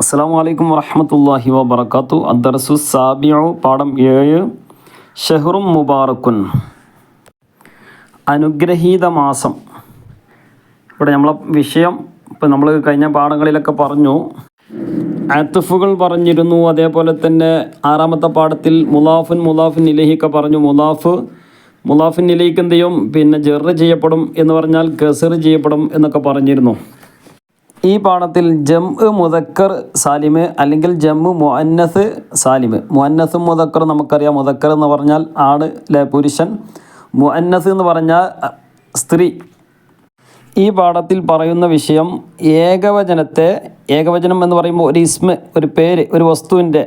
അസ്സാം വലൈക്കും വറഹമത്തല്ലാഹി വബർക്കാത്തു അദ്ദർസു സാബിയോ പാഠം ഏഴ്. ഷെഹറും മുബാറക്കുൻ അനുഗ്രഹീത മാസം. ഇവിടെ നമ്മളെ വിഷയം ഇപ്പം നമ്മൾ കഴിഞ്ഞ പാഠങ്ങളിലൊക്കെ പറഞ്ഞു. ആത്തുഫുകൾ പറഞ്ഞിരുന്നു. അതേപോലെ തന്നെ ആറാമത്തെ പാഠത്തിൽ മുലാഫുൻ മുലാഫിൻ ഇലഹിക്ക പറഞ്ഞു. മുലാഫ് മുലാഫിൻ ഇലഹിക്ക് എന്ത് ചെയ്യും? പിന്നെ ജെറ് ചെയ്യപ്പെടും എന്ന് പറഞ്ഞാൽ ഗസർ ചെയ്യപ്പെടും എന്നൊക്കെ പറഞ്ഞിരുന്നു. ഈ പാഠത്തിൽ ജം മുതക്കർ സാലിമ് അല്ലെങ്കിൽ ജം മുഅന്നസ് സാലിമ്. മുഅന്നസും മുതക്കർ നമുക്കറിയാം. മുതക്കർ എന്ന് പറഞ്ഞാൽ ആണ് ലെ പുരുഷൻ. മുഅന്നസ് എന്ന് പറഞ്ഞാൽ സ്ത്രീ. ഈ പാഠത്തിൽ പറയുന്ന വിഷയം ഏകവചനത്തെ ഏകവചനം എന്ന് പറയുമ്പോൾ ഒരു ഇസ്മ ഒരു പേര് ഒരു വസ്തുവിന്റെ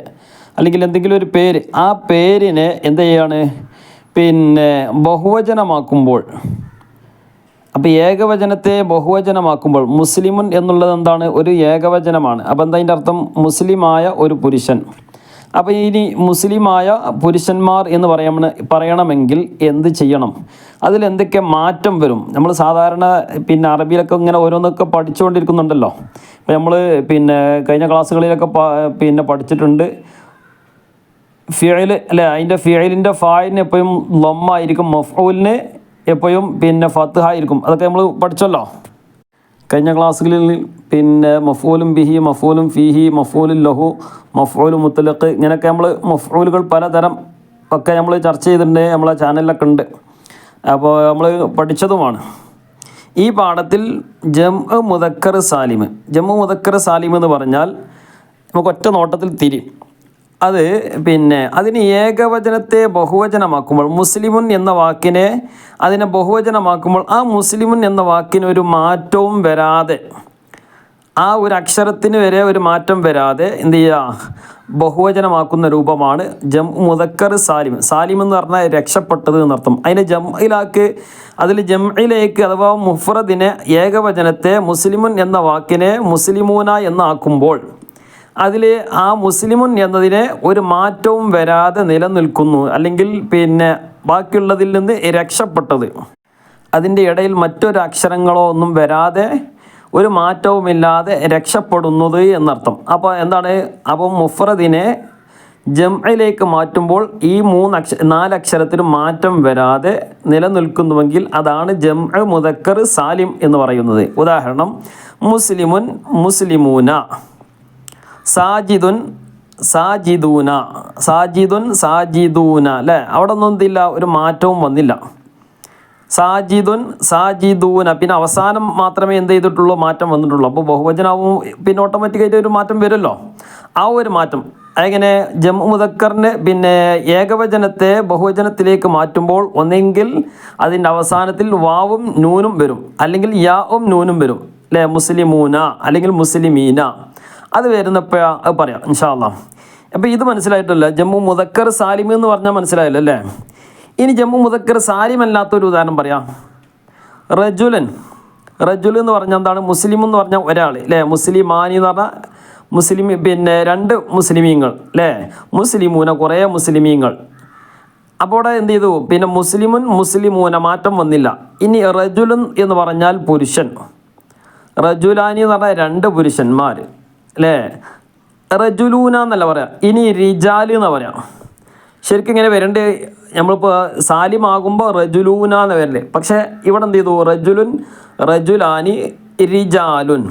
അല്ലെങ്കിൽ എന്തെങ്കിലും ഒരു പേര് ആ പേരിനെ എന്ത് ചെയ്യാണ്? പിന്നെ ബഹുവചനമാക്കുമ്പോൾ അപ്പോൾ ഏകവചനത്തെ ബഹുവചനമാക്കുമ്പോൾ മുസ്ലിമുൻ എന്നുള്ളത് എന്താണ്? ഒരു ഏകവചനമാണ്. അപ്പോൾ എന്താ അതിന്റെ അർത്ഥം? മുസ്ലിമായ ഒരു പുരുഷൻ. അപ്പോൾ ഇനി മുസ്ലിമായ പുരുഷന്മാർ എന്ന് പറയണ പറയണമെങ്കിൽ എന്ത് ചെയ്യണം? അതിൽ എന്തൊക്കെ മാറ്റം വരും? നമ്മൾ സാധാരണ പിന്നെ അറബിയിലൊക്കെ ഇങ്ങനെ ഓരോന്നൊക്കെ പഠിച്ചുകൊണ്ടിരിക്കുന്നുണ്ടല്ലോ. ഇപ്പോൾ നമ്മൾ പിന്നെ കഴിഞ്ഞ ക്ലാസ്സുകളിലൊക്കെ പിന്നെ പഠിച്ചിട്ടുണ്ട്. ഫിയൽ അല്ലേ അതിന്റെ ഫിയലിന്റെ ഫായിന് എപ്പോഴും ലൊമ്മായിരിക്കും മഫൂലിന് എപ്പോഴും പിന്നെ ഫത്ത് ആയിരിക്കും. അതൊക്കെ നമ്മൾ പഠിച്ചല്ലോ? കഴിഞ്ഞ ക്ലാസ്സുകളിൽ പിന്നെ മഫൂലും ബിഹി മഫൂലും ഫിഹി മഫൂലും ലഹു മഫൂലും മുത്തലഖ് ഇങ്ങനെയൊക്കെ നമ്മൾ മഫൂലുകൾ പലതരം ഒക്കെ നമ്മൾ ചർച്ച ചെയ്തിട്ടുണ്ട് നമ്മളെ ചാനലിലൊക്കെ ഉണ്ട്. അപ്പോൾ നമ്മൾ പഠിച്ചതുമാണ്. ഈ പാഠത്തിൽ ജം മുതക്കർ സാലിം ജമ്മു മുതക്കർ സാലിം എന്ന് പറഞ്ഞാൽ നമുക്ക് ഒറ്റ നോട്ടത്തിൽ തിരി അത് പിന്നെ അതിന് ഏകവചനത്തെ ബഹുവചനമാക്കുമ്പോൾ മുസ്ലിമുൻ എന്ന വാക്കിനെ അതിനെ ബഹുവചനമാക്കുമ്പോൾ ആ മുസ്ലിമുൻ എന്ന വാക്കിന് ഒരു മാറ്റവും വരാതെ ആ ഒരു അക്ഷരത്തിന് വരെ ഒരു മാറ്റം വരാതെ എന്ത് ചെയ്യുക? ബഹുവചനമാക്കുന്ന രൂപമാണ് ജം മുതക്കർ സാലിം സാലിം എന്ന് പറഞ്ഞാൽ രക്ഷപ്പെട്ടത് എന്നർത്ഥം. അതിന് ജംഇലാക്ക് അതിൽ ജംഇലേക്ക് അഥവാ മുഫ്രദിനെ ഏകവചനത്തെ മുസ്ലിമുൻ എന്ന വാക്കിനെ മുസ്ലിമൂന എന്നാക്കുമ്പോൾ അതിൽ ആ മുസ്ലിമുൻ എന്നതിനെ ഒരു മാറ്റവും വരാതെ നിലനിൽക്കുന്നു. അല്ലെങ്കിൽ പിന്നെ ബാക്കിയുള്ളതിൽ നിന്ന് രക്ഷപ്പെട്ടത്. അതിന്റെ ഇടയിൽ മറ്റൊരു അക്ഷരങ്ങളോ ഒന്നും വരാതെ ഒരു മാറ്റവുമില്ലാതെ രക്ഷപ്പെടുന്നത് എന്നർത്ഥം. അപ്പോൾ എന്താണ്? അപ്പോൾ മുഫ്രദിനെ ജംഇലേക്ക് മാറ്റുമ്പോൾ ഈ മൂന്ന് അക്ഷ നാലക്ഷരത്തിന് മാറ്റം വരാതെ നിലനിൽക്കുന്നുവെങ്കിൽ അതാണ് ജംഅ മുദക്കർ സാലിം എന്ന് പറയുന്നത്. ഉദാഹരണം മുസ്ലിമുൻ മുസ്ലിമൂന. സാജിദുൻ സാജിദൂന സാജിദുൻ സാജിദൂന അല്ലേ? അവിടെ ഒന്നും എന്തില്ല ഒരു മാറ്റവും വന്നില്ല. സാജിദുൻ സാജിദൂന പിന്നെ അവസാനം മാത്രമേ എന്ത് ചെയ്തിട്ടുള്ളൂ മാറ്റം വന്നിട്ടുള്ളൂ. അപ്പോൾ ബഹുവചനാവും പിന്നെ ഓട്ടോമാറ്റിക്കായിട്ട് ഒരു മാറ്റം വരുമല്ലോ? ആ ഒരു മാറ്റം. അങ്ങനെ ജം മുദക്കറിന് പിന്നെ ഏകവചനത്തെ ബഹുവചനത്തിലേക്ക് മാറ്റുമ്പോൾ ഒന്നെങ്കിൽ അതിന്റെ അവസാനത്തിൽ വാവും നൂനും വരും. അല്ലെങ്കിൽ യാവും നൂനും വരും. അല്ലേ? മുസ്ലിമൂന അല്ലെങ്കിൽ മുസ്ലിമീന. അത് വരുന്നപ്പോൾ അത് പറയാം ഇൻഷാല്ല അപ്പോൾ ഇത് മനസ്സിലായിട്ടല്ല? ജമ്മു മുതക്കർ സാലിം എന്ന് പറഞ്ഞാൽ മനസ്സിലായില്ല അല്ലേ? ഇനി ജമ്മു മുതക്കർ സാലിം അല്ലാത്തൊരു ഉദാഹരണം പറയാം. റജുലൻ റജുൽ എന്ന് പറഞ്ഞാൽ എന്താണ്? മുസ്ലിം എന്ന് പറഞ്ഞാൽ ഒരാൾ അല്ലേ? മുസ്ലിമാനി എന്ന് പറഞ്ഞാൽ മുസ്ലിം പിന്നെ രണ്ട് മുസ്ലിമീങ്ങൾ അല്ലേ? മുസ്ലിമൂന കുറേ മുസ്ലിമീങ്ങൾ. അപ്പോൾ അവിടെ എന്ത് ചെയ്തു? പിന്നെ മുസ്ലിമുൻ മുസ്ലിമൂന മാറ്റം വന്നില്ല. ഇനി റജുലൻ എന്ന് പറഞ്ഞാൽ പുരുഷൻ. റജുലാനി എന്ന് പറഞ്ഞാൽ രണ്ട് പുരുഷന്മാർ അല്ലേ? റജുലൂന എന്നല്ല പറയാം. ഇനി റിജാൽ എന്ന് പറയാം. ശരിക്കും ഇങ്ങനെ വരണ്ട്. നമ്മളിപ്പോൾ സാലിമാകുമ്പോൾ റജുലൂന എന്ന് വരണ്ടേ പക്ഷേ ഇവിടെ എന്ത് ചെയ്തു? റജുലുൻ റജുലാനി റിജാലുൻ.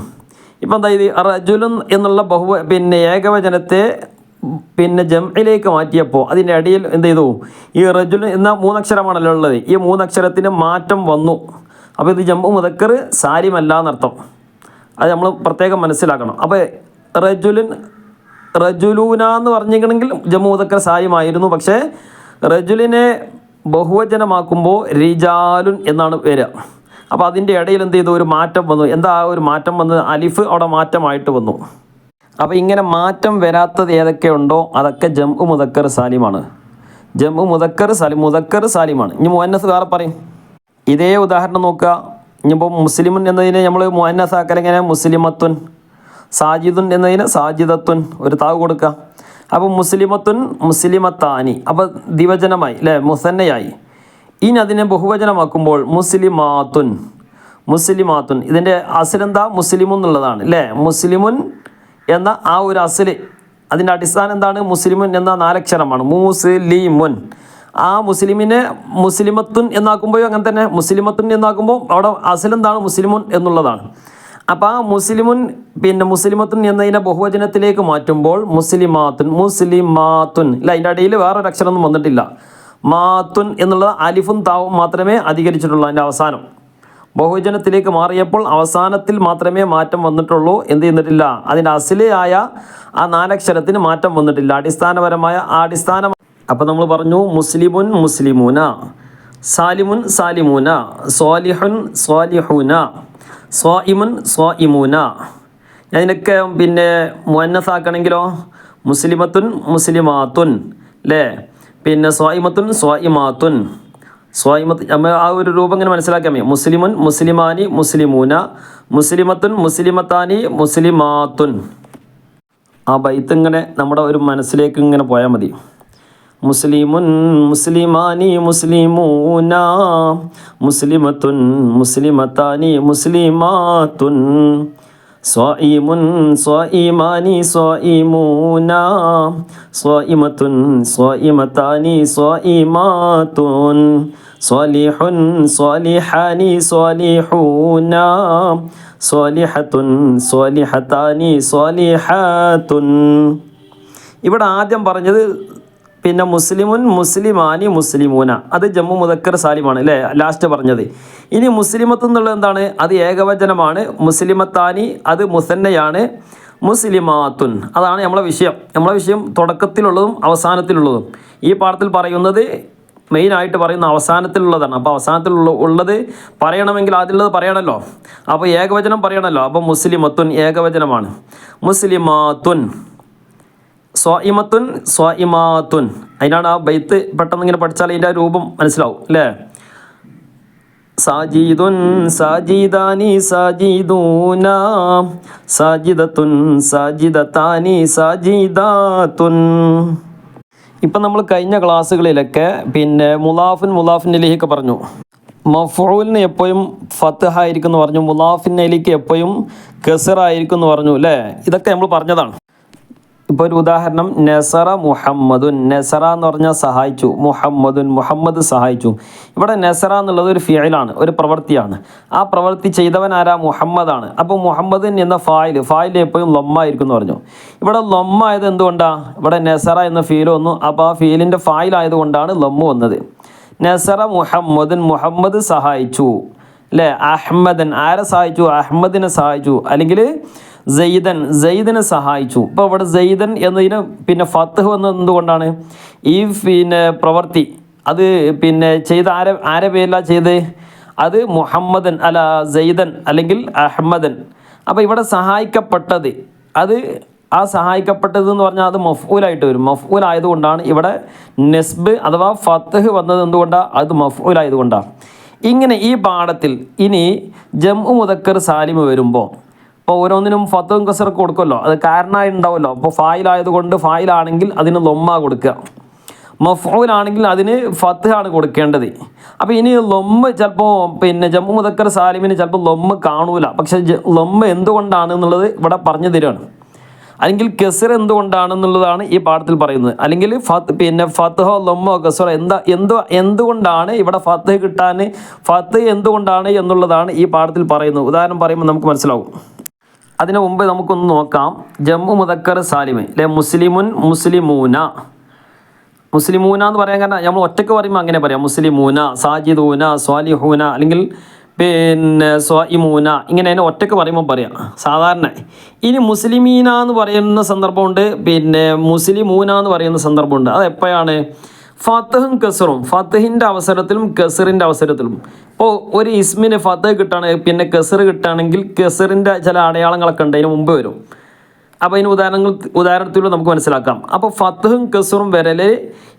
ഇപ്പം എന്താ ഇത്? റജുലുൻ എന്നുള്ള ബഹു പിന്നെ ഏകവചനത്തെ പിന്നെ ജംഇലേക്ക് മാറ്റിയപ്പോൾ അതിന്റെ ഇടയിൽ എന്ത് ചെയ്തു? ഈ റജുൽ എന്ന മൂന്നക്ഷരമാണല്ലോ ഉള്ളത്. ഈ മൂന്നക്ഷരത്തിന് മാറ്റം വന്നു. അപ്പോൾ ഇത് ജമ്മു മുതക്കർ സാരിമല്ല എന്നർത്ഥം. അത് നമ്മൾ പ്രത്യേകം മനസ്സിലാക്കണം. അപ്പോൾ റജുലുൻ റജുലൂന എന്ന് പറഞ്ഞിരിക്കണമെങ്കിൽ ജമൂതക്കർ സായമായിരുന്നു പക്ഷേ റജുലിനെ ബഹുവചനമാക്കുമ്പോൾ റിജാലുൻ എന്നാണ് വരിക അപ്പോൾ അതിന്റെ ഇടയിൽ എന്ത് ചെയ്തു? ഒരു മാറ്റം വന്നു. എന്താ ഒരു മാറ്റം വന്നത്? അലിഫ് അവിടെ മാറ്റമായിട്ട് വന്നു. അപ്പോൾ ഇങ്ങനെ മാറ്റം വരാത്തത് ഏതൊക്കെയുണ്ടോ അതൊക്കെ ജമ്മു മുതക്കർ സാലിമാണ്. ജമ്മു മുതക്കർ സാലിം മുതക്കർ സാലിമാണ്. ഇനി മുഹന്നസ് വേറെ പറയും. ഇതേ ഉദാഹരണം നോക്കുക. ഇനിയിപ്പോൾ മുസ്ലിമൻ എന്നതിനെ നമ്മൾ മുഹന്നസ് ആക്കലെങ്ങനെ മുസ്ലിമത്വൻ സാജിദുൻ എന്നതിന് സാജിദത്തുൻ ഒരു താവ് കൊടുക്കുക. അപ്പോൾ മുസ്ലിമത്തുൻ മുസ്ലിമത്താനി. അപ്പോൾ ദിവചനമായി അല്ലേ? മുസന്നയായി. ഇനി അതിനെ ബഹുവചനമാക്കുമ്പോൾ മുസ്ലിമാത്തുൻ. മുസ്ലിമാത്തുൻ. ഇതിന്റെ അസിലെന്താ മുസ്ലിമുൻ എന്നുള്ളതാണ് അല്ലേ? മുസ്ലിമുൻ എന്ന ആ ഒരു അസിൽ. അതിന്റെ അടിസ്ഥാനം എന്താണ്? മുസ്ലിമുൻ എന്ന നാലക്ഷരമാണ്. മുസ്ലിമുൻ. ആ മുസ്ലിമിനെ മുസ്ലിമത്തുൻ എന്നാക്കുമ്പോഴും അങ്ങനെ തന്നെ. മുസ്ലിമത്തുൻ എന്നാക്കുമ്പോൾ അവിടെ അസിലെന്താണ് മുസ്ലിമുൻ എന്നുള്ളതാണ്. അപ്പോൾ ആ മുസ്ലിമുൻ പിന്നെ മുസ്ലിമത്തുൻ എന്നതിനെ ബഹുവചനത്തിലേക്ക് മാറ്റുമ്പോൾ മുസ്ലിമാത്തുൻ മുസ്ലിമാത്തുൻ. ഇല്ല അതിന്റെ ഇടയിൽ വേറൊരു അക്ഷരമൊന്നും വന്നിട്ടില്ല. മാത്തുൻ എന്നുള്ളത് അലിഫും താവും മാത്രമേ അധികരിച്ചിട്ടുള്ളൂ അതിന്റെ അവസാനം. ബഹുജനത്തിലേക്ക് മാറിയപ്പോൾ അവസാനത്തിൽ മാത്രമേ മാറ്റം വന്നിട്ടുള്ളൂ. എന്ത് ചെയ്യുന്നിട്ടില്ല? അതിന്റെ അസിലയായ ആ നാലക്ഷരത്തിന് മാറ്റം വന്നിട്ടില്ല. അടിസ്ഥാനപരമായ ആ അടിസ്ഥാന. അപ്പം നമ്മൾ പറഞ്ഞു മുസ്ലിമുൻ മുസ്ലിമൂന സാലിമുൻ സാലിമൂന സ്വാലിഹുൻ സ്വാലിഹൂന. സ്വായിമുൻ സ്വായിമൂന ഞാൻ ഇതിനൊക്കെ പിന്നെ മുന്നസാക്കണമെങ്കിലോ മുസ്ലിമത്തുൻ മുസ്ലിമാത്തുൻ അല്ലേ പിന്നെ സ്വായിമത്തുൻ സ്വായിമാത്തുൻ സ്വായിമത്ത് നമ്മൾ ആ ഒരു രൂപം ഇങ്ങനെ മനസ്സിലാക്കാൻ മതി. മുസ്ലിമുൻ മുസ്ലിമാനി മുസ്ലിമൂന മുസ്ലിമത്തുൻ മുസ്ലിമത്താനി മുസ്ലിമാത്തുൻ. ആ ബൈത്ത് ഇങ്ങനെ നമ്മുടെ ഒരു മനസ്സിലേക്ക് ഇങ്ങനെ പോയാൽ മതി. മുസ്ലിമുൻ മുസ്ലിമാനി മുസ്ലിമൂന മുസ്ലിമത്തുൻ മുസ്ലിമത്താനി മുസ്ലിമാത്തുൻ. സ്വായിമുൻ സ്വായിമാനി സ്വായിമൂന സ്വായിമത്തുൻ സ്വായിമത്താനി സ്വായിമാത്തുൻ. സ്വാലിഹുൻ സ്വാലിഹാനി സ്വാലിഹൂന സ്വാലിഹത്തുൻ സ്വാലിഹത്താനി സ്വാലിഹാത്തുൻ. ഇവിടെ ആദ്യം പറഞ്ഞത് പിന്നെ മുസ്ലിമുൻ മുസ്ലിമാനി മുസ്ലിമൂന. അത് ജമ്മു മുദക്കർ സാലിമാണ് അല്ലേ ലാസ്റ്റ് പറഞ്ഞത്. ഇനി മുസ്ലിമത്ത് എന്നുള്ളത് എന്താണ്? അത് ഏകവചനമാണ്. മുസ്ലിമത്താനി അത് മുസന്നയാണ്. മുസ്ലിമാത്തുൻ. അതാണ് നമ്മളെ വിഷയം. നമ്മളെ വിഷയം തുടക്കത്തിലുള്ളതും അവസാനത്തിലുള്ളതും. ഈ പാഠത്തിൽ പറയുന്നത് മെയിനായിട്ട് പറയുന്ന അവസാനത്തിലുള്ളതാണ്. അപ്പോൾ അവസാനത്തിലുള്ള ഉള്ളത് പറയണമെങ്കിൽ അതിലുള്ളത് പറയണമല്ലോ അപ്പോൾ ഏകവചനം പറയണമല്ലോ അപ്പോൾ മുസ്ലിമത്തുൻ ഏകവചനമാണ്. മുസ്ലിമാത്തുൻ. സ്വായിമത്തുൻ സ്വായിമാത്തുൻ അതിനാണ് ആ ബൈത്ത് പെട്ടെന്ന് ഇങ്ങനെ പഠിച്ചാൽ അതിന്റെ ആ രൂപം മനസ്സിലാവും അല്ലേ? സാജീദുൻ സാജീദാനി സാജീദൂന സാജിദത്തുൻ സാജിദത്താനി സാജീദാത്തുൻ. ഇപ്പം നമ്മൾ കഴിഞ്ഞ ക്ലാസ്സുകളിലൊക്കെ പിന്നെ മുലാഫിൻ അലിഹിക്ക് പറഞ്ഞു. മഫൂലിന് എപ്പോഴും ഫത്തഹ ആയിരിക്കും എന്ന് പറഞ്ഞു മുലാഫിൻ അലിക്ക് എപ്പോഴും കസറായിരിക്കും എന്ന് പറഞ്ഞു അല്ലേ? ഇതൊക്കെ നമ്മൾ പറഞ്ഞതാണ്. ഇപ്പോൾ ഒരു ഉദാഹരണം നെസറ മുഹമ്മദുൻ നെസറ എന്ന് പറഞ്ഞാൽ സഹായിച്ചു മുഹമ്മദുൻ മുഹമ്മദ് സഹായിച്ചു. ഇവിടെ നെസറ എന്നുള്ളത് ഒരു ഫിയലാണ് ഒരു പ്രവൃത്തിയാണ് ആ പ്രവൃത്തി ചെയ്തവൻ ആരാ? മുഹമ്മദാണ്. അപ്പോൾ മുഹമ്മദിൻ എന്ന ഫായിൽ ഫായിൽ എപ്പോഴും ലൊമ്മായിരിക്കും എന്ന് പറഞ്ഞു. ഇവിടെ ലൊമ്മായത് എന്തുകൊണ്ടാണ് ഇവിടെ നെസറ എന്ന ഫീൽ വന്നു. അപ്പോൾ ആ ഫീലിന്റെ ഫായിലായതുകൊണ്ടാണ് ലൊമ്മ വന്നത്. നെസറ മുഹമ്മദുൻ മുഹമ്മദ് സഹായിച്ചു. അല്ലേ? അഹമ്മദൻ ആരെ സഹായിച്ചു? അഹമ്മദിനെ സഹായിച്ചു. അല്ലെങ്കിൽ സെയ്ദൻ സെയ്ദിനെ സഹായിച്ചു. ഇപ്പോൾ ഇവിടെ സെയ്ദൻ എന്നതിന് പിന്നെ ഫത്ത് വന്നത് എന്തുകൊണ്ടാണ്? ഈ പിന്നെ പ്രവൃത്തി അത് പിന്നെ ചെയ്ത ആരെ ആരെ പേരില ചെയ്ത്? അത് മുഹമ്മദൻ അല്ല സെയ്ദൻ അല്ലെങ്കിൽ അഹമ്മദൻ. അപ്പോൾ ഇവിടെ സഹായിക്കപ്പെട്ടത് അത് ആ സഹായിക്കപ്പെട്ടത് എന്ന് പറഞ്ഞാൽ അത് മഫ്ഊലായിട്ട് വരും. മഫ്ഊൽ ആയതുകൊണ്ടാണ് ഇവിടെ നെസ്ബ് അഥവാ ഫത്തഹ് വന്നത് എന്തുകൊണ്ടാണ് അത് മഫ്ഊൽ ആയതുകൊണ്ടാണ് ഇങ്ങനെ ഈ പാഠത്തിൽ ഇനി ജംഉ മുദക്കർ സാലിമ് വരുമ്പോൾ ഇപ്പോൾ ഓരോന്നിനും ഫത്തും കസറൊക്കെ കൊടുക്കുമല്ലോ. അത് കാരണമായി ഉണ്ടാവുമല്ലോ അപ്പോൾ ഫായിലായതുകൊണ്ട് ഫായിലാണെങ്കിൽ അതിന് ലൊമ്മ കൊടുക്കുക. മഫൂലാണെങ്കിൽ അതിന് ആണ് കൊടുക്കേണ്ടത്. അപ്പോൾ ഇനി ലൊമ്മ് ചിലപ്പോൾ പിന്നെ ജമ്മു മുതക്കർ സാലിമിന് ചിലപ്പോൾ ലൊമ്മ് കാണൂല. പക്ഷെ ലൊമ്മ് എന്തുകൊണ്ടാണ് എന്നുള്ളത് ഇവിടെ പറഞ്ഞു തരുകയാണ് അല്ലെങ്കിൽ കെസർ എന്തുകൊണ്ടാണെന്നുള്ളതാണ് ഈ പാഠത്തിൽ പറയുന്നത്. അല്ലെങ്കിൽ ഫത്ത് പിന്നെ ഫത്തഹോ ലൊമ്മോ കസറോ എന്താ എന്തോ എന്തുകൊണ്ടാണ് ഇവിടെ ഫത്ത് കിട്ടാൻ ഫത്ത് എന്തുകൊണ്ടാണ് എന്നുള്ളതാണ് ഈ പാഠത്തിൽ പറയുന്നത്. ഉദാഹരണം പറയുമ്പോൾ നമുക്ക് മനസ്സിലാവും. അതിനു മുമ്പ് നമുക്കൊന്ന് നോക്കാം. ജമ്മു മുദക്കർ സാലിമ്. അല്ലെ മുസ്ലിമുൻ മുസ്ലിമൂന. മുസ്ലിമൂന എന്ന് പറയാൻ കാരണം നമ്മൾ ഒറ്റയ്ക്ക് പറയുമ്പോൾ അങ്ങനെ പറയാം. മുസ്ലിമൂന സാജിദൂന സ്വാലിഹൂന അല്ലെങ്കിൽ പിന്നെ സ്വായിമൂന ഇങ്ങനെ അതിനെ ഒറ്റയ്ക്ക് പറയുമ്പോൾ പറയാം. സാധാരണ. ഇനി മുസ്ലിമീന എന്ന് പറയുന്ന സന്ദർഭമുണ്ട്. പിന്നെ മുസ്ലിമൂന എന്ന് പറയുന്ന സന്ദർഭമുണ്ട്. അത് എപ്പോഴാണ് ഫത്തഹും കസറും. ഫത്തഹിന്റെ അവസരത്തിലും കസറിന്റെ അവസരത്തിലും. ഇപ്പോൾ ഒരു ഇസ്മിന് ഫത്തഹ് കിട്ടുകയാണെങ്കിൽ പിന്നെ കസർ കിട്ടുകയാണെങ്കിൽ കസറിന്റെ ചില അടയാളങ്ങളൊക്കെ ഉണ്ട് അതിന് മുമ്പ് വരും. അപ്പോൾ അതിന് ഉദാഹരണങ്ങൾ ഉദാഹരണത്തിലൂടെ നമുക്ക് മനസ്സിലാക്കാം. അപ്പോൾ ഫത്തഹും കസറും വരൽ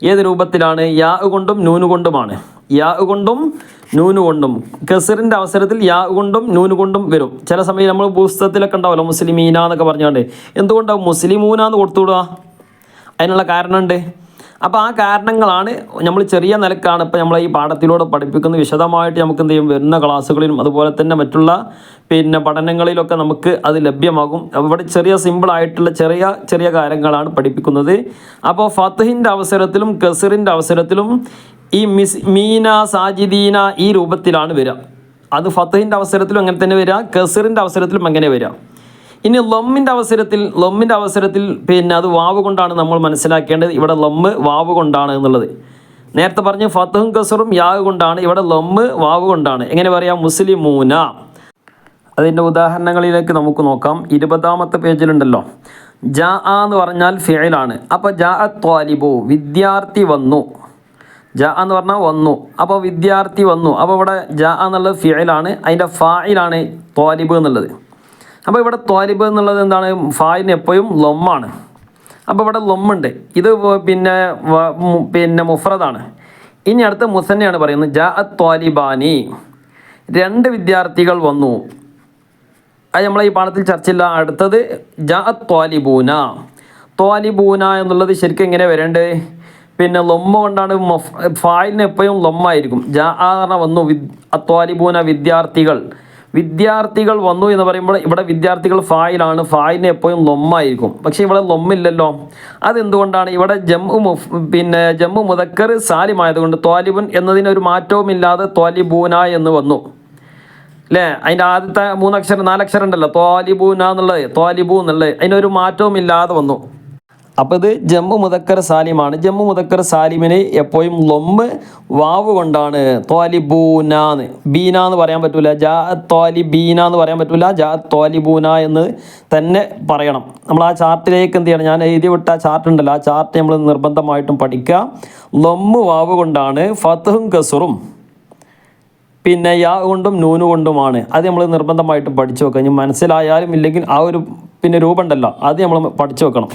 ഏത് രൂപത്തിലാണ്? യാ കൊണ്ടും നൂന് കൊണ്ടുമാണ്. യാ കൊണ്ടും നൂന് കൊണ്ടും. കസറിന്റെ അവസരത്തിൽ യാ കൊണ്ടും നൂന് കൊണ്ടും വരും. ചില സമയം നമ്മൾ പുസ്തകത്തിലൊക്കെ ഉണ്ടാവുമല്ലോ മുസ്ലിമീന എന്നൊക്കെ പറഞ്ഞുകൊണ്ട്. എന്തുകൊണ്ടാണ് മുസ്ലിമൂന എന്ന് കൊടുത്തുവിടുക? അതിനുള്ള കാരണമുണ്ട്. അപ്പോൾ ആ കാരണങ്ങളാണ് നമ്മൾ ചെറിയ നിലക്കാണ് ഇപ്പോൾ നമ്മളെ ഈ പാഠത്തിലൂടെ പഠിപ്പിക്കുന്നത്. വിശദമായിട്ട് നമുക്ക് എന്ത് ചെയ്യും? വരുന്ന ക്ലാസ്സുകളിലും അതുപോലെ തന്നെ മറ്റുള്ള പിന്നെ പഠനങ്ങളിലൊക്കെ നമുക്ക് അത് ലഭ്യമാകും. അവിടെ ചെറിയ സിമ്പിളായിട്ടുള്ള ചെറിയ ചെറിയ കാര്യങ്ങളാണ് പഠിപ്പിക്കുന്നത്. അപ്പോൾ ഫത്തഹിന്റെ അവസരത്തിലും കസറിന്റെ അവസരത്തിലും ഈ മിസ് മീന സാജിദീന ഈ രൂപത്തിലാണ് വരിക. അത് ഫത്തഹിന്റെ അവസരത്തിലും അങ്ങനെ തന്നെ വരിക കസറിന്റെ അവസരത്തിലും അങ്ങനെ വരിക. ഇനി ലൊമ്മിന്റെ അവസരത്തിൽ ലൊമ്മിന്റെ അവസരത്തിൽ പിന്നെ അത് വാവ് കൊണ്ടാണ് നമ്മൾ മനസ്സിലാക്കേണ്ടത്. ഇവിടെ ലൊമ്മ് വാവ് കൊണ്ടാണ് എന്നുള്ളത്. നേരത്തെ പറഞ്ഞു ഫത്തഹും കസറും യാവ് കൊണ്ടാണ്. ഇവിടെ ലൊമ്മ് വാവ് കൊണ്ടാണ്. എങ്ങനെ പറയാം? മുസ്ലിമൂന. അതിന്റെ ഉദാഹരണങ്ങളിലേക്ക് നമുക്ക് നോക്കാം. ഇരുപതാമത്തെ പേജിലുണ്ടല്ലോ. ജാ എന്ന് പറഞ്ഞാൽ ഫിയലാണ്. അപ്പോൾ ജാ ത്വാലിബു വിദ്യാർത്ഥി വന്നു. ജാ എന്ന് പറഞ്ഞാൽ വന്നു. അപ്പോൾ വിദ്യാർത്ഥി വന്നു. അപ്പോൾ ഇവിടെ ജാ എന്നുള്ളത് ഫിയലാണ്. അതിന്റെ ഫായിലാണ് ത്വാലിബ് എന്നുള്ളത്. അപ്പോൾ ഇവിടെ ത്വാലിബ് എന്നുള്ളത് എന്താണ്? ഫായിന് എപ്പോഴും ലൊമ്മാണ്. അപ്പോൾ ഇവിടെ ലൊമ്മുണ്ട്. ഇത് പിന്നെ പിന്നെ മുഫ്രദാണ്. ഇനി അടുത്ത മുസന്നയാണ് പറയുന്നത്. ജാ ത്വാലിബാനി. രണ്ട് വിദ്യാർത്ഥികൾ വന്നു. അത് നമ്മളെ ഈ പാഠത്തിൽ ചർച്ചയില്ല. അടുത്തത് ജാ ത്വാലിബൂന. ത്വാലിബൂന എന്നുള്ളത് ശരിക്കും എങ്ങനെ വരേണ്ടത് പിന്നെ ലൊമ്മ കൊണ്ടാണ് ഫായിലിന് എപ്പോഴും ലൊമ്മായിരിക്കും. ജാ ആ പറഞ്ഞാൽ വന്നു. വിദ് അത്വാലിബൂന വിദ്യാർത്ഥികൾ. വിദ്യാർത്ഥികൾ വന്നു എന്ന് പറയുമ്പോൾ ഇവിടെ വിദ്യാർത്ഥികൾ ഫായിലാണ്. ഫായിലിന് എപ്പോഴും ലൊമ്മായിരിക്കും. പക്ഷേ ഇവിടെ ലൊമ്മില്ലല്ലോ. അതെന്തുകൊണ്ടാണ്? ഇവിടെ ജമ്മു പിന്നെ ജമ്മു മുതക്കർ സാലിമായതുകൊണ്ട് ത്വാലിബുൻ എന്നതിന് ഒരു മാറ്റവുമില്ലാതെ ത്വാലിബൂന എന്ന് വന്നു. അല്ലേ അതിന്റെ ആദ്യത്തെ മൂന്നക്ഷരം നാലക്ഷരം ഉണ്ടല്ലോ. ത്വാലിബൂന എന്നുള്ളത് ത്വാലിബു എന്നുള്ളത്. അതിനൊരു മാറ്റവും ഇല്ലാതെ വന്നു. അപ്പോൾ ഇത് ജമ്മു മുതക്കർ സാലിമാണ്. ജമ്മു മുതക്കർ സാലിമിന് എപ്പോഴും ലൊമ്പ് വാവ് കൊണ്ടാണ് തോലിബൂനാന്ന് ബീന എന്ന് പറയാൻ പറ്റൂല. ജാ തോലി ബീന എന്ന് പറയാൻ പറ്റൂല. ജാ തോലിബൂന എന്ന് തന്നെ പറയണം. നമ്മൾ ആ ചാർട്ടിലേക്ക് എന്ത് ചെയ്യണം? ഞാൻ എഴുതി വിട്ട ചാർട്ട് ഉണ്ടല്ലോ. ആ ചാർട്ട് നമ്മൾ നിർബന്ധമായിട്ടും പഠിക്കുക. ലൊമ്പ് വാവ് കൊണ്ടാണ് ഫത്തഹും കസുറും പിന്നെ യാ കൊണ്ടും നൂന് കൊണ്ടുമാണ്. അത് നമ്മൾ നിർബന്ധമായിട്ടും പഠിച്ചു വെക്കുക ഇനി മനസ്സിലായാലും ഇല്ലെങ്കിൽ ആ ഒരു പിന്നെ രൂപമുണ്ടല്ലോ അത് നമ്മൾ പഠിച്ചു വെക്കണം.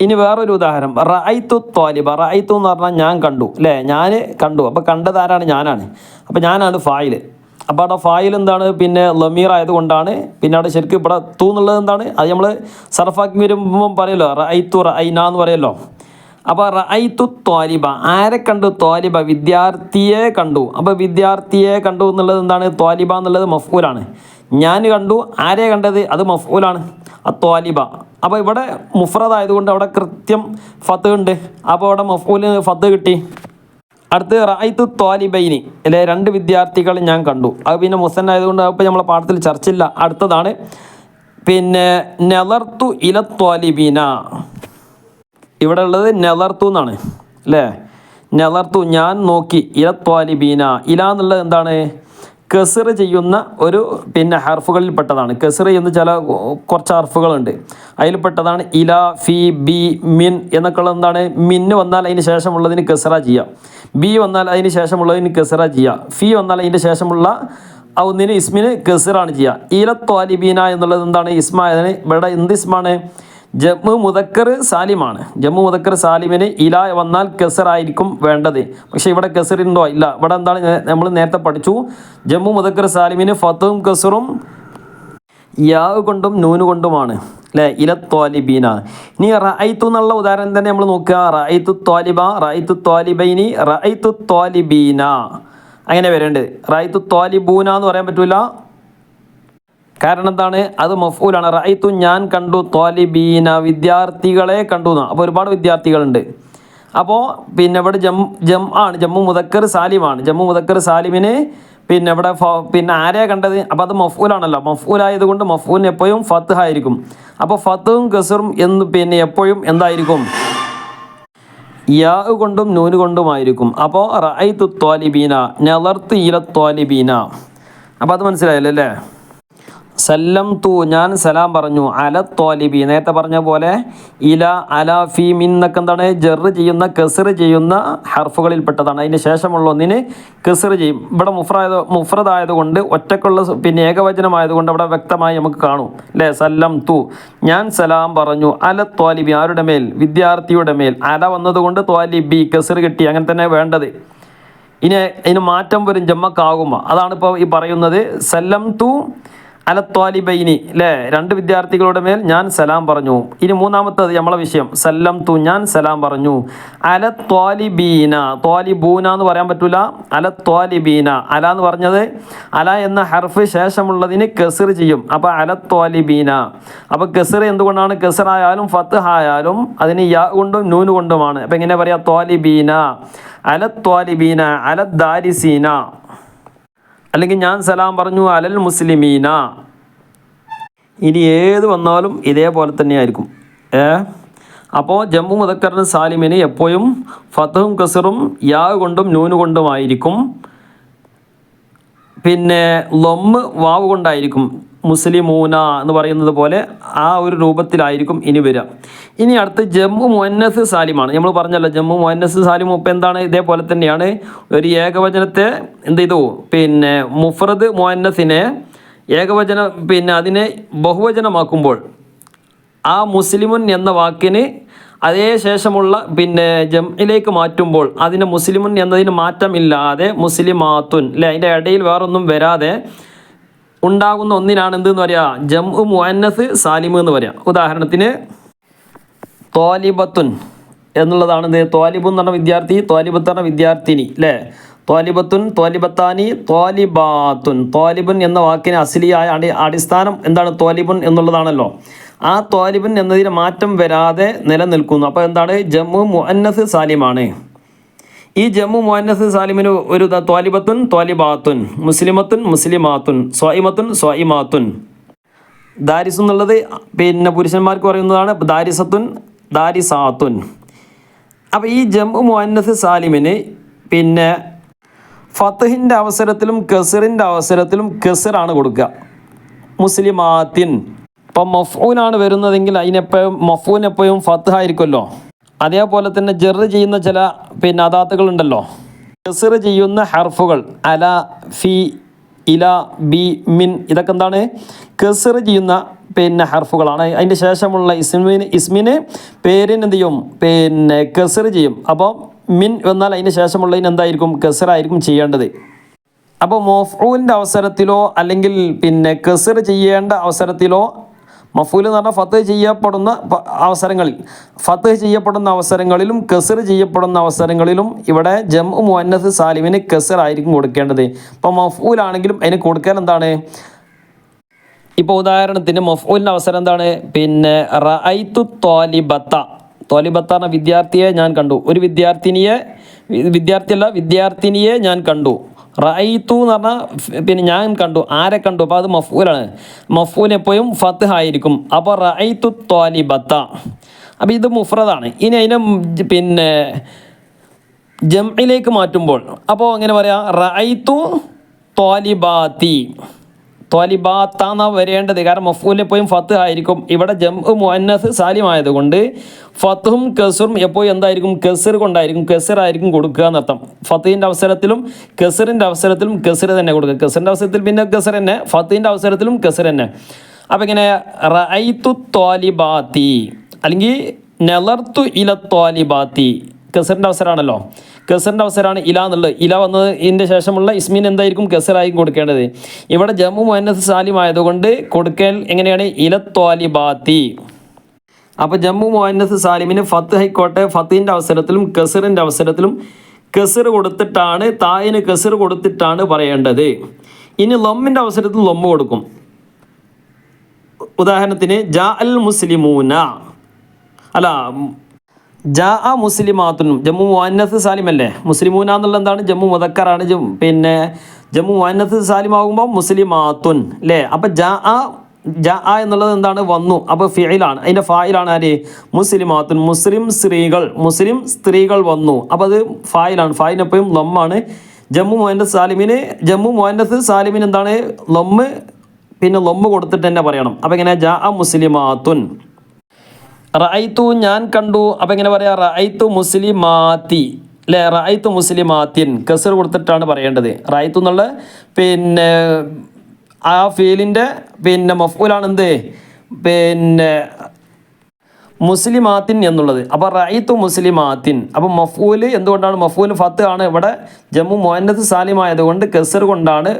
ഇനി വേറൊരു ഉദാഹരണം. റൈത്തു ത്വാലിബ. റൈത്തു എന്ന് പറഞ്ഞാൽ ഞാൻ കണ്ടു അല്ലേ? ഞാൻ കണ്ടു. അപ്പോൾ കണ്ടതാരാണ് ഞാനാണ്. അപ്പോൾ ഞാനാണ് ഫായിൽ. അപ്പോൾ അവിടെ ഫായിൽ എന്താണ്? പിന്നെ ലമീർ ആയതുകൊണ്ടാണ്. പിന്നെ അവിടെ ശരിക്കും ഇവിടെ തൂ എന്നുള്ളത് എന്താണ്? അത് നമ്മൾ സർഫാക്കി വരുമ്പം പറയുമല്ലോ റൈത്തു റൈന എന്ന് പറയുമല്ലോ അപ്പോൾ റൈത്തു ത്വാലിബ. ആരെ കണ്ടു? ത്വാലിബ. വിദ്യാർത്ഥിയെ കണ്ടു. അപ്പോൾ വിദ്യാർത്ഥിയെ കണ്ടു എന്നുള്ളത് എന്താണ്? ത്വാലിബ എന്നുള്ളത് മഫൂലാണ്. ഞാൻ കണ്ടു. ആരെ കണ്ടത്? അത് മഫൂലാണ്. ആ ത്വാലിബ. അപ്പോൾ ഇവിടെ മുഫ്രദ് ആയതുകൊണ്ട് അവിടെ കൃത്യം ഫത്ത് ഉണ്ട്. അപ്പോൾ അവിടെ മഫൂൽ ഫത്ത് കിട്ടി. അടുത്ത് റായിത്തു ത്വാലിബൈനി. അല്ലെ രണ്ട് വിദ്യാർത്ഥികൾ ഞാൻ കണ്ടു. അത് പിന്നെ മുസൻ ആയതുകൊണ്ട് അപ്പോൾ നമ്മളെ പാഠത്തിൽ ചർച്ചയില്ല. അടുത്തതാണ്. പിന്നെ നെലർത്തു ഇല ത്വാലിബീന. ഇവിടെ ഉള്ളത് നെലർത്തു എന്നാണ്. അല്ലേ നെലർത്തു ഞാൻ നോക്കി. ഇല ത്വാലിബീന. ഇല എന്നുള്ളത് എന്താണ്? കെസറ് ചെയ്യുന്ന ഒരു പിന്നെ ഹർഫുകളിൽ പെട്ടതാണ്. കെസറ് എന്ന് ചില കുറച്ച് ഹർഫുകളുണ്ട്. അതിൽപ്പെട്ടതാണ് ഇല ഫി ബി മിൻ എന്നൊക്കെ എന്താണ്? മിന്ന് വന്നാൽ അതിന് ശേഷമുള്ളതിന് കെസറ ചെയ്യാം. ബി വന്നാൽ അതിന് ശേഷമുള്ളതിന് കെസറ ചെയ്യാം. ഫി വന്നാൽ അതിന് ശേഷമുള്ള ഒന്നിന് ഇസ്മിന് കെസറാണ് ചെയ്യുക ഇല ത്വാലിബീന എന്നുള്ളത് എന്താണ്? ഇസ്മായതിന് ഇവിടെ എന്ത് ഇസ്മാണ്? ജമ്മു മുതക്കർ സാലിമാണ്. ജമ്മു മുതക്കർ സാലിമിന് ഇല വന്നാൽ കെസറായിരിക്കും വേണ്ടത്. പക്ഷേ ഇവിടെ കെസറുണ്ടോ ഇല്ല. ഇവിടെ എന്താണ് നമ്മൾ നേരത്തെ പഠിച്ചു. ജമ്മു മുതക്കർ സാലിമിന് ഫത്തും കെസറും യാവ് കൊണ്ടും നൂന് കൊണ്ടുമാണ്. അല്ലേ ഇല ത്വാലിബീന. ഇനി റഅയ്ത്തു എന്നുള്ള ഉദാഹരണം തന്നെ നമ്മൾ നോക്കുക. റഅയ്ത്തു ത്വാലിബ റഅയ്ത്തു ത്വാലിബൈനി റഅയ്ത്തു ത്വാലിബീന. അങ്ങനെ വരേണ്ടത്. റഅയ്ത്തു ത്വാലിബൂന എന്ന് പറയാൻ പറ്റൂല. കാരണം എന്താണ്? അത് മഫൂലാണ് റൈത്തു ഞാൻ കണ്ടു തോലിബീന വിദ്യാർത്ഥികളെ കണ്ടു എന്നാണ്. അപ്പോൾ ഒരുപാട് വിദ്യാർത്ഥികളുണ്ട്. അപ്പോൾ പിന്നെ ഇവിടെ ജം ജം ആണ് ജമ്മു മുതക്കർ സാലിമാണ്. ജമ്മു മുതക്കർ സാലിമിന് പിന്നെ ഇവിടെ പിന്നെ ആരെയാണ് കണ്ടത്? അപ്പോൾ അത് മഫൂലാണല്ലോ മഫൂലായതുകൊണ്ട് മഫൂലിന് എപ്പോഴും ഫത്ത് ആയിരിക്കും. അപ്പോൾ ഫത്തും ഗസറും എന്ന് പിന്നെ എപ്പോഴും എന്തായിരിക്കും? യാ കൊണ്ടും നൂന് കൊണ്ടുമായിരിക്കും അപ്പോൾ റൈത്തു തോലിബീന നെലർത്ത് ഇല തോലിബീന അപ്പോൾ അത് മനസ്സിലായല്ലോ അല്ലേ? സല്ലം തു ഞാൻ സലാം പറഞ്ഞു. അല തോലിബി നേരത്തെ പറഞ്ഞ പോലെ ഇല അല ഫി മിൻ എന്നൊക്കെ എന്താണ്? ജെറ് ചെയ്യുന്ന കെസറ് ചെയ്യുന്ന ഹർഫുകളിൽപ്പെട്ടതാണ്. അതിന് ശേഷമുള്ള ഒന്നിന് കെസറ് ചെയ്യും. ഇവിടെ മുഫ്രായത് മുഫ്രദായതുകൊണ്ട് ഒറ്റക്കുള്ള പിന്നെ ഏകവചനമായതുകൊണ്ട് അവിടെ വ്യക്തമായി നമുക്ക് കാണും. അല്ലേ? സല്ലം തു ഞാൻ സലാം പറഞ്ഞു. അല തോലിബി ആരുടെ മേൽ? വിദ്യാർത്ഥിയുടെ മേൽ. അല വന്നതുകൊണ്ട് തോലിബി കെസറ് കിട്ടി. അങ്ങനെ തന്നെ വേണ്ടത്. ഇനി അതിന് മാറ്റം വരും ജമ്മക്കാകുമ്പോൾ അതാണ് ഇപ്പോൾ ഈ പറയുന്നത്. സല്ലം തു അല ത്വാലിബൈനി അല്ലേ രണ്ട് വിദ്യാർത്ഥികളുടെ മേൽ ഞാൻ സലാം പറഞ്ഞു. ഇനി മൂന്നാമത്തത് നമ്മളെ വിഷയം. സല്ലം തു ഞാൻ സലാം പറഞ്ഞു. അല ത്വാലിബീന എന്ന് പറയാൻ പറ്റൂല. അല ത്വാലിബീന അല എന്ന് പറഞ്ഞത് അല എന്ന ഹർഫ് ശേഷമുള്ളതിന് കെസിർ ചെയ്യും. അപ്പോൾ അല ത്വാലിബീന അപ്പോൾ കെസിർ എന്തുകൊണ്ടാണ്? കെസിർ ആയാലും ഫത്ത് ആയാലും അതിന് യാ കൊണ്ടും നൂന് കൊണ്ടുമാണ്. അപ്പോൾ എങ്ങനെ പറയാ? ത്വാലിബീന. അല ത്വാലിബീന അല ദാരിസീന അല്ലെങ്കിൽ ഞാൻ സലാം പറഞ്ഞു അലൽ മുസ്ലിമീന. ഇനി ഏത് വന്നാലും ഇതേപോലെ തന്നെയായിരിക്കും. ഏ? അപ്പോൾ ജമ്മു മുതക്കറിന് സാലിമിന് എപ്പോഴും ഫത്തഹും കസറും യാ കൊണ്ടും നൂന് കൊണ്ടുമായിരിക്കും. പിന്നെ ലൊമ്മ് വാവ് കൊണ്ടായിരിക്കും. മുസ്ലിമൂന എന്ന് പറയുന്നത് പോലെ ആ ഒരു രൂപത്തിലായിരിക്കും ഇനി വരിക. ഇനി അടുത്ത് ജമ്മു മുഹന്നസ് സാലിമാണ്. നമ്മൾ പറഞ്ഞല്ലോ ജമ്മു മുഹന്നസ് സാലിം ഇപ്പം എന്താണ്? ഇതേപോലെ തന്നെയാണ്. ഒരു ഏകവചനത്തെ എന്ത് ചെയ്തു? പിന്നെ മുഫ്രദ് മുഹന്നസിനെ ഏകവചന പിന്നെ അതിനെ ബഹുവചനമാക്കുമ്പോൾ ആ മുസ്ലിമുൻ എന്ന വാക്കിന് അതേ ശേഷമുള്ള പിന്നെ ജംഇലേക്ക് മാറ്റുമ്പോൾ അതിന് മുസ്ലിമുൻ എന്നതിന് മാറ്റമില്ലാതെ മുസ്ലിമാത്തുൻ അല്ലെ? അതിന്റെ ഇടയിൽ വേറൊന്നും വരാതെ ഉണ്ടാകുന്ന ഒന്നിനാണ് എന്തെന്ന് പറയാ? ജം മുഅന്നസ് സാലിമ് എന്ന് പറയാം. ഉദാഹരണത്തിന് തോലിബത്തുൻ എന്നുള്ളതാണ് എന്ത്? തോലിബ് എന്ന് പറഞ്ഞ വിദ്യാർത്ഥി തോലിബത്ത് പറഞ്ഞ വിദ്യാർത്ഥിനി അല്ലേ തോലിബത്തുൻ തോലിബത്താനി തോലിബാത്തുൻ തോലിബുൻ എന്ന വാക്കിന് അസിലിയായ അടി അടിസ്ഥാനം എന്താണ്? തോലിബുൻ എന്നുള്ളതാണല്ലോ. ആ തോലിബുൻ എന്നതിന് മാറ്റം വരാതെ നിലനിൽക്കുന്നു. അപ്പോൾ എന്താണ്? ജമ്മു മുഅന്നസ് സാലിമാണ്. ഈ ജമ്മു മുഹന്നസ് സാലിമിന് ഒരു ത്വാലിബത്തുൻ ത്വാലിബാത്തുൻ മുസ്ലിമത്തുൻ മുസ്ലിമാത്തുൻ സ്വായിമത്തുൻ സ്വായിമാത്തുൻ ദാരിസ് എന്നുള്ളത് പിന്നെ പുരുഷന്മാർക്ക് പറയുന്നതാണ് ദാരിസത്തുൻ ദാരിസാത്തുൻ. അപ്പോൾ ഈ ജമ്മു മുഹന്നസ് സാലിമിന് പിന്നെ ഫത്തഹിന്റെ അവസരത്തിലും കസറിന്റെ അവസരത്തിലും കസറാണ് കൊടുക്കുക മുസ്ലിമാത്തിൻ. ഇപ്പം മഫൂനാണ് വരുന്നതെങ്കിൽ അതിനെപ്പോഴും മഫൂൻ എപ്പോഴും ഫത്ത് ആയിരിക്കുമല്ലോ. അതേപോലെ തന്നെ ജെറ് ചെയ്യുന്ന ചില പിന്നെ അദാത്തുകളുണ്ടല്ലോ. കസർ ചെയ്യുന്ന ഹർഫുകൾ അല ഫി ഇല ബി മിൻ ഇതൊക്കെ എന്താണ്? കസർ ചെയ്യുന്ന പിന്നെ ഹർഫുകളാണ്. അതിന്റെ ശേഷമുള്ള ഇസ്മിന് ഇസ്മിന് പേരിന് എന്ത് ചെയ്യും? പിന്നെ കസർ ചെയ്യും. അപ്പോൾ മിൻ എന്നാൽ അതിന് ശേഷമുള്ളതിന് എന്തായിരിക്കും? കസറായിരിക്കും ചെയ്യേണ്ടത്. അപ്പോൾ മഫൂലിന്റെ അവസരത്തിലോ അല്ലെങ്കിൽ പിന്നെ കസർ ചെയ്യേണ്ട അവസരത്തിലോ മഫൂൽ എന്ന് പറഞ്ഞാൽ ഫത്ത് ചെയ്യപ്പെടുന്ന അവസരങ്ങളിൽ. ഫത്ത് ചെയ്യപ്പെടുന്ന അവസരങ്ങളിലും കസർ ചെയ്യപ്പെടുന്ന അവസരങ്ങളിലും ഇവിടെ ജം മുഹന്നസ് സാലിമിന് കസർ ആയിരിക്കും കൊടുക്കേണ്ടത്. ഇപ്പോൾ മഫൂലാണെങ്കിലും അതിന് കൊടുക്കാൻ എന്താണ്? ഇപ്പോൾ ഉദാഹരണത്തിന് മഫൂലിന്റെ അവസരം എന്താണ്? പിന്നെ റഅയ്തു തോലിബത്ത തോലിബത്ത എന്ന വിദ്യാർത്ഥിയെ ഞാൻ കണ്ടു. ഒരു വിദ്യാർത്ഥിനിയെ വിദ്യാർത്ഥിയല്ല വിദ്യാർത്ഥിനിയെ ഞാൻ കണ്ടു. റഅയ്തു എന്ന് പറഞ്ഞാൽ പിന്നെ ഞാൻ കണ്ടു ആരെ കണ്ടു? അപ്പോൾ അത് മഫൂലാണ്. മഫൂൽ എപ്പോഴും ഫത്ത് ആയിരിക്കും. അപ്പോൾ റൈത്തു തോലിബത്ത അപ്പോൾ ഇത് മുഫ്രദാണ്. ഇനി അതിനെ പിന്നെ ജംഇലേക്ക് മാറ്റുമ്പോൾ. അപ്പോൾ എങ്ങനെ പറയാം? റൈത്തു തോലിബാത്തി ത്വാലിബാത്താന്ന വരേണ്ടത്. കാരണം മഫൂൽ എപ്പോഴും ഫത്ത് ആയിരിക്കും. ഇവിടെ ജം മുഅന്നസ് സാലിം ആയതുകൊണ്ട് ഫത്തും കസറും എപ്പോഴും എന്തായിരിക്കും? കസർ കൊണ്ടായിരിക്കും. കസർ ആയിരിക്കും കൊടുക്കുക എന്നർത്ഥം. ഫത്തിന്റെ അവസരത്തിലും കസറിന്റെ അവസരത്തിലും കസർ തന്നെ കൊടുക്കുക. കസറിന്റെ അവസരത്തിൽ പിന്നെ കസർ തന്നെ ഫത്തിന്റെ അവസരത്തിലും കസർ തന്നെ. അപ്പം ഇങ്ങനെ റൈത്തു ത്വാലിബാത്തി അല്ലെങ്കിൽ നെലർത്തു ഇല ത്വാലിബാത്തി. കസറിന്റെ അവസരമാണല്ലോ. കസറിന്റെ അവസരമാണ് ഇല എന്നുള്ളത്. ഇല വന്നത് ഇതിന്റെ ശേഷമുള്ള ഇസ്മീൻ എന്തായിരിക്കും? കസറായിരിക്കും കൊടുക്കേണ്ടത്. ഇവിടെ ജമ്മു മുഹന്നസ് സാലിം ആയതുകൊണ്ട് കൊടുക്കൽ എങ്ങനെയാണ്? ഇലത്വാലിബാത്തി അപ്പോൾ ജമ്മു മുഹന്നസ് സാലിമിന് ഫത്ത് ഹൈക്കോട്ടെ ഫത്തിന്റെ അവസരത്തിലും കസറിന്റെ അവസരത്തിലും കസർ കൊടുത്തിട്ടാണ് തായിന് കസർ കൊടുത്തിട്ടാണ് പറയേണ്ടത്. ഇനി ലൊമ്മിന്റെ അവസരത്തിൽ ലൊമ്മ കൊടുക്കും. ഉദാഹരണത്തിന് ജാ അൽ മുസ്ലിമൂന. അല്ല ജാ ആ ജമ്മു മുഅന്നസ് സാലിം അല്ലേ മുസ്ലിമൂന എന്നുള്ള എന്താണ്? ജമ്മു മുതക്കറാണ് പിന്നെ ജമ്മു മുഅന്നസ് സാലിം ആകുമ്പോൾ മുസ്ലിമാത്തുൻ അല്ലേ അപ്പം ജാ ആ ജാ ആ എന്നുള്ളത് എന്താണ്? വന്നു. അപ്പോൾ ഫിയിലാണ് അതിന്റെ ഫായിലാണ് ആര്? മുസ്ലിമാത്തുൻ. മുസ്ലിം സ്ത്രീകൾ മുസ്ലിം സ്ത്രീകൾ വന്നു. അപ്പോൾ അത് ഫായിലാണ്. ഫായിനെപ്പോഴും ലൊമ്മാണ്. ജമ്മു മുഹന്നസ് സാലിമിന് ജമ്മു മുഹന്നസ് സാലിമിന് എന്താണ്? ലൊമ്മ് പിന്നെ ലൊമ്മ് കൊടുത്തിട്ട് തന്നെ പറയണം. അപ്പോൾ ഇങ്ങനെ ജാ ആ മുസ്ലിമാത്തുൻ. റഅയ്ത്തു ഞാൻ കണ്ടു. അപ്പം എങ്ങനെ പറയാ? റഅയ്ത്തു മുസ്ലിമാത്തി. അല്ലേ റഅയ്ത്തു മുസ്ലിമാത്തിൻ. കസർ കൊടുത്തിട്ടാണ് പറയേണ്ടത്. റഅയ്ത്തു എന്നുള്ള പിന്നെ ആ ഫീലിന്റെ പിന്നെ മഫൂലാണ് എന്ത്? പിന്നെ മുസ്ലിമാത്തിൻ എന്നുള്ളത്. അപ്പോൾ റൈത്തു മുസ്ലിമാത്തിൻ. അപ്പോൾ മഫൂൽ എന്തുകൊണ്ടാണ്? മഫൂൽ ഫത്ത് ആണ് ഇവിടെ ജമ്മു മോഹന്നത് സാലിമായതുകൊണ്ട് കസർ കൊണ്ടാണ്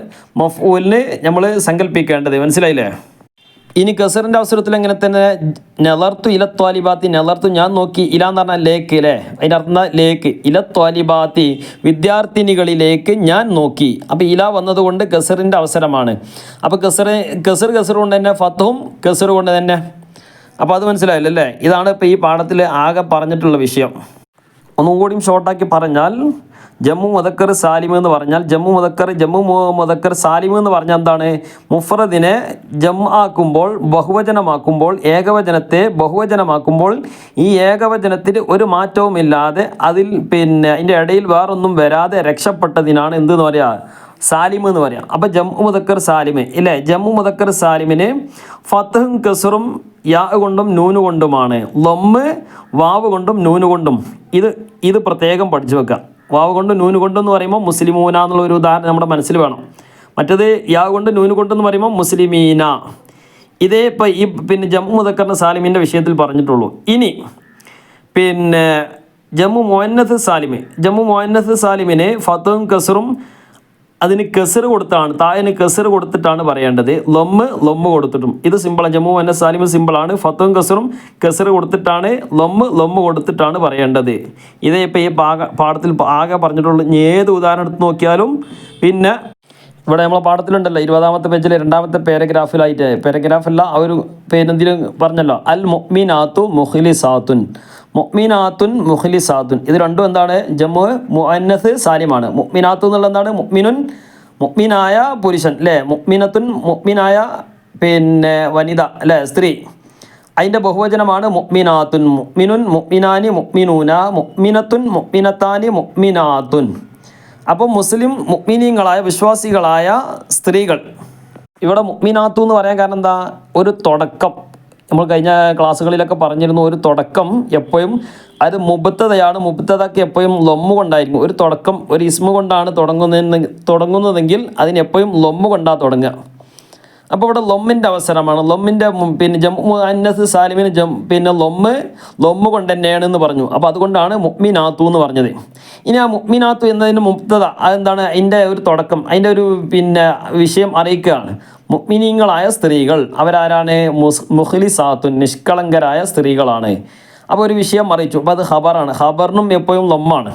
മഫൂലിന് നമ്മൾ സങ്കല്പിക്കേണ്ടത് മനസ്സിലായില്ലേ? ഇനി കസറിന്റെ അവസരത്തിൽ എങ്ങനെ തന്നെ നെലർത്തു ഇല ത്വാലിബാത്തി നെലർത്തു ഞാൻ നോക്കി ഇല എന്ന് പറഞ്ഞാൽ ലേക്ക് അല്ലേ? അതിന്റെ അർത്ഥം ലേക്ക്. ഇല ത്വാലിബാത്തി വിദ്യാർത്ഥിനികളിലേക്ക് ഞാൻ നോക്കി. അപ്പോൾ ഇല വന്നതുകൊണ്ട് കസറിന്റെ അവസരമാണ്. അപ്പോൾ കസറ് കസർ കസർ കൊണ്ട് തന്നെ ഫത്തവും കസർ കൊണ്ട് തന്നെ. അപ്പോൾ അത് മനസ്സിലായില്ല അല്ലേ? ഇതാണ് ഇപ്പോൾ ഈ പാഠത്തിൽ ആകെ പറഞ്ഞിട്ടുള്ള വിഷയം. ഒന്നും കൂടിയും ഷോർട്ടാക്കി പറഞ്ഞാൽ ജമ്മു മുതക്കർ സാലിം എന്ന് പറഞ്ഞാൽ ജമ്മു മുതക്കർ ജമ്മു മുതക്കർ സാലിം എന്ന് പറഞ്ഞാൽ എന്താണ്? മുഫറദിനെ ജം ആക്കുമ്പോൾ ബഹുവചനമാക്കുമ്പോൾ ഏകവചനത്തെ ബഹുവചനമാക്കുമ്പോൾ ഈ ഏകവചനത്തിൽ ഒരു മാറ്റവും ഇല്ലാതെ അതിൽ പിന്നെ അതിന്റെ ഇടയിൽ വേറൊന്നും വരാതെ രക്ഷപ്പെട്ടതിനാണ് എന്തെന്ന് പറയുക സാലിം എന്ന് പറയാം. അപ്പോൾ ജമ്മു മുതക്കർ സാലിമ് ഇല്ലേ? ജമ്മു മുതക്കർ സാലിമിന് ഫത്തഹും കസറും യാ കൊണ്ടും നൂന് കൊണ്ടുമാണ്. ലൊമ്മ് വാവ് കൊണ്ടും നൂന് കൊണ്ടും. ഇത് ഇത് പ്രത്യേകം പഠിച്ചു വെക്കുക വാവ് കൊണ്ട് നൂന് കൊണ്ടെന്ന് പറയുമ്പോൾ മുസ്ലിമൂന എന്നുള്ള ഒരു ഉദാഹരണം നമ്മുടെ മനസ്സിൽ വേണം. മറ്റത് യാ കൊണ്ട് നൂന് കൊണ്ടെന്ന് പറയുമ്പോൾ മുസ്ലിമീന. ഇതേ ഇപ്പം ഈ പിന്നെ ജമ്മു മുതക്കറിന്റെ സാലിമിന്റെ വിഷയത്തിൽ പറഞ്ഞിട്ടുള്ളൂ. ഇനി പിന്നെ ജമ്മു മൊഹന്നത്ത് സാലിമ്. ജമ്മു മൊഹന്നത്ത് സാലിമിന് ഫത്തും കസറും അതിന് കെസർ കൊടുത്താണ് തായന് കെസർ കൊടുത്തിട്ടാണ് പറയേണ്ടത്. ലൊമ്മ് ലൊമ്മ് കൊടുത്തിട്ടും. ഇത് സിമ്പിളാണ് ജമ്മു എന്ന സാലിമ് സിമ്പിളാണ് ഫത്തും കസറും കെസർ കൊടുത്തിട്ടാണ് ലൊമ്മ് ലൊമ്മ് കൊടുത്തിട്ടാണ് പറയേണ്ടത്. ഇതേ ഇപ്പോൾ ഈ പാക പാഠത്തിൽ ആകെ പറഞ്ഞിട്ടുള്ള ഏത് ഉദാഹരണം എടുത്ത് നോക്കിയാലും പിന്നെ ഇവിടെ നമ്മളെ പാഠത്തിലുണ്ടല്ലോ ഇരുപതാമത്തെ പേജിലെ രണ്ടാമത്തെ പാരഗ്രാഫിലായിട്ട് പാരഗ്രാഫല്ല ആ ഒരു പേരെന്തിലും പറഞ്ഞല്ലോ. അൽ മൊഹ്മീനാത്തു മുഹ്ലി സാത്തുൻ മുഖ്ലിസാത്തുൻ. മുഹ്ലി സാത്തുൻ ഇത് രണ്ടും എന്താണ്? ജമ്മു മുഅന്നസ് സാലിമാണ്. മുഅ്മിനാത്തു എന്നുള്ള എന്താണ്? മൊഹ്മിനുൻ മുഅ്മിനായ പുരുഷൻ അല്ലേ മൊഹ്മീനത്തുൻ മുഅ്മിനായ പിന്നെ വനിത അല്ലേ സ്ത്രീ. അതിന്റെ ബഹുവചനമാണ് മുഅ്മിനാത്തുൻ. മുഅ്മിനുൻ മുഅ്മിനാനി മുഅ്മിനൂന മുഅ്മിനത്തുൻ മുഅ്മിനത്താനി മുഅ്മിനാത്തുൻ. അപ്പോൾ മുസ്ലിം മുഅ്മിനീങ്ങളായ വിശ്വാസികളായ സ്ത്രീകൾ ഇവിടെ മുഅ്മിനാത്തു എന്ന് പറയാൻ കാരണം എന്താ? ഒരു തുടക്കം. നമ്മൾ കഴിഞ്ഞ ക്ലാസ്സുകളിലൊക്കെ പറഞ്ഞിരുന്നു ഒരു തുടക്കം എപ്പോഴും അത് മുബത്തതയാണ്. മുബത്തതൊക്കെ എപ്പോഴും ലൊമ്മ കൊണ്ടായിരിക്കും. ഒരു തുടക്കം ഒരു ഇസ്മ കൊണ്ടാണ് തുടങ്ങുന്നതെന്ന് തുടങ്ങുന്നതെങ്കിൽ അതിനെപ്പോഴും ലൊമ്മു കൊണ്ടാണ് തുടങ്ങുക. അപ്പോൾ ഇവിടെ ലൊമ്മിന്റെ അവസരമാണ്. ലൊമ്മിന്റെ പിന്നെ ജമ്മു അന്നസ് സാലിമിന് ജം പിന്നെ ലൊമ്മ് ലൊമ്മ് കൊണ്ട് തന്നെയാണ് എന്ന് പറഞ്ഞു. അപ്പോൾ അതുകൊണ്ടാണ് മുഅ്മിനാത്തു എന്ന് പറഞ്ഞത്. ഇനി ആ മുഅ്മിനാത്തു എന്നതിന് മുക്തത അതെന്താണ്? അതിന്റെ ഒരു തുടക്കം അതിന്റെ ഒരു പിന്നെ വിഷയം അറിയിക്കുകയാണ്. മുഗ്മിനീങ്ങളായ സ്ത്രീകൾ അവരാരാണ്? മുസ് മുഖ്ലിസാത്തുൻ നിഷ്കളങ്കരായ സ്ത്രീകളാണ്. അപ്പോൾ ഒരു വിഷയം അറിയിച്ചു. അപ്പോൾ അത് ഹബറാണ് ഹബറിനും എപ്പോഴും ലൊമ്മാണ്.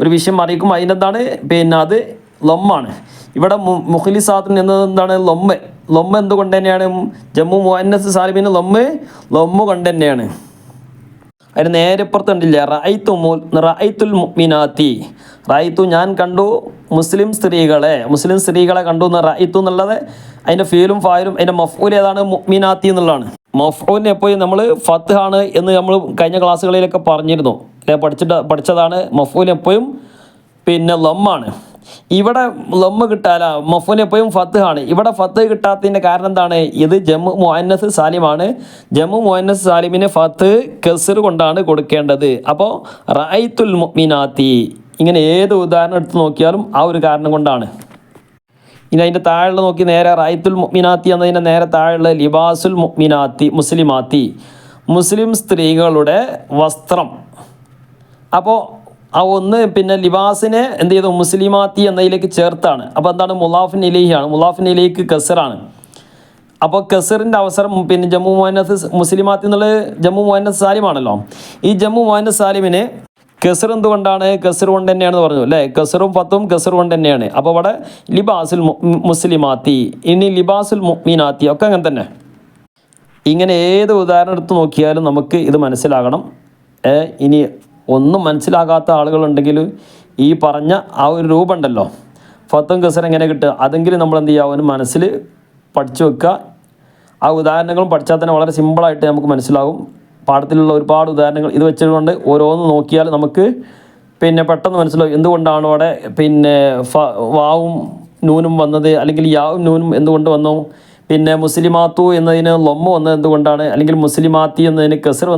ഒരു വിഷയം അറിയിക്കും അതിനെന്താണ്? പിന്നെ അത് ലൊമ്മാണ്. ഇവിടെ മുഖലി മുഖ്ലിസാത്തുൻ എന്നത് എന്താണ് ലൊമ്മ. ലൊമ്മ എന്തുകൊണ്ട് തന്നെയാണ്? ജമ്മു മുഹന്നസ് സാലിബിന് ലൊമ്മ ലൊമ്മ കൊണ്ട് തന്നെയാണ്. അതിന് നേരെ പുറത്തുണ്ടില്ല? റായ്ത്തു റായ്ത്തുൽ മിനാത്തി റായ്ത്തു ഞാൻ കണ്ടു മുസ്ലിം സ്ത്രീകളെ. മുസ്ലിം സ്ത്രീകളെ കണ്ടു എന്ന് റായ്ത്തു എന്നുള്ളത് അതിന്റെ ഫീലും ഫായലും അതിന്റെ മഫൂൽ ഏതാണ്? മിനാത്തി എന്നുള്ളതാണ്. മഫൂലിനെ എപ്പോഴും നമ്മൾ ഫത്ത് ആണ് എന്ന് നമ്മൾ കഴിഞ്ഞ ക്ലാസ്സുകളിലൊക്കെ പറഞ്ഞിരുന്നു. പഠിച്ചിട്ട് പഠിച്ചതാണ് മഫൂൽ എപ്പോഴും പിന്നെ ലമ്മാണ്. ഇവിടെ ലൊമ്മ കിട്ടാല മഫൂൻ എപ്പോഴും ഫത്ത് ആണ് ഇവിടെ ഫത്ത് കിട്ടാത്തതിന്റെ കാരണം എന്താണ്? ഇത് ജമ്മു മുഹന്നസ് സാലിമാണ്. ജമ്മു മുഹന്നസ് സാലിമിന് ഫത്ത് കെസർ കൊണ്ടാണ് കൊടുക്കേണ്ടത്. അപ്പോൾ റായിത്തുൽ മുഅ്മിനാത്തി ഇങ്ങനെ ഏത് ഉദാഹരണം എടുത്ത് നോക്കിയാലും ആ ഒരു കാരണം കൊണ്ടാണ്. ഇനി അതിന്റെ താഴെ നോക്കി നേരെ റായിത്തുൽ മുഅ്മിനാത്തി എന്നതിന്റെ നേരെ താഴെയുള്ള ലിബാസുൽ മുഅ്മിനാത്തി മുസ്ലിമാത്തി. മുസ്ലിം സ്ത്രീകളുടെ വസ്ത്രം. അപ്പോൾ ആ ഒന്ന് പിന്നെ ലിബാസിനെ എന്ത് ചെയ്തു? മുസ്ലിമാത്തി എന്നതിലേക്ക് ചേർത്താണ്. അപ്പോൾ എന്താണ്? മുലാഫിൻ ഇലേഹിയാണ്. മുലാഫിൻ ഇലേക്ക് കസറാണ് അപ്പോൾ കസറിന്റെ അവസരം പിന്നെ ജമ്മു മുഹന്നസ് മുസ്ലിമാത്തി എന്നുള്ളത് ജമ്മു മുഹന്നസ് സാലിമാണല്ലോ. ഈ ജമ്മു മുഹന്നസ് സാലിമിന് കസർ എന്തുകൊണ്ടാണ്? കസർ കൊണ്ട് തന്നെയാണെന്ന് പറഞ്ഞു അല്ലേ? കസറും പത്തും കസർ കൊണ്ട് തന്നെയാണ്. അപ്പോൾ അവിടെ ലിബാസുൽ മുസ്ലിമാത്തി ഇനി ലിബാസുൽ മുഅ്മിനാത്തി ഒക്കെ അങ്ങനെ തന്നെ. ഇങ്ങനെ ഏത് ഉദാഹരണം എടുത്ത് നോക്കിയാലും നമുക്ക് ഇത് മനസ്സിലാകണം. ഇനി ഒന്നും മനസ്സിലാകാത്ത ആളുകളുണ്ടെങ്കിൽ ഈ പറഞ്ഞ ആ ഒരു രൂപം ഉണ്ടല്ലോ ഫത്തും കസർ എങ്ങനെ കിട്ടുക? അതെങ്കിലും നമ്മൾ എന്ത് ചെയ്യുക? അവന് മനസ്സിൽ പഠിച്ചു വെക്കുക. ആ ഉദാഹരണങ്ങളും പഠിച്ചാൽ തന്നെ വളരെ സിമ്പിളായിട്ട് നമുക്ക് മനസ്സിലാവും പാഠത്തിലുള്ള ഒരുപാട് ഉദാഹരണങ്ങൾ ഇത് വെച്ചുകൊണ്ട് ഓരോന്ന് നോക്കിയാൽ നമുക്ക് പിന്നെ പെട്ടെന്ന് മനസ്സിലാവും എന്തുകൊണ്ടാണ് അവിടെ പിന്നെ വാവും നൂനും വന്നത്? അല്ലെങ്കിൽ യാവും നൂനും എന്തുകൊണ്ട് വന്നു? പിന്നെ മുസ്ലിമാത്തു എന്നതിന് ലൊമ്മ വന്നത് എന്തുകൊണ്ടാണ്? അല്ലെങ്കിൽ മുസ്ലിമാത്തി എന്നതിന് കസർ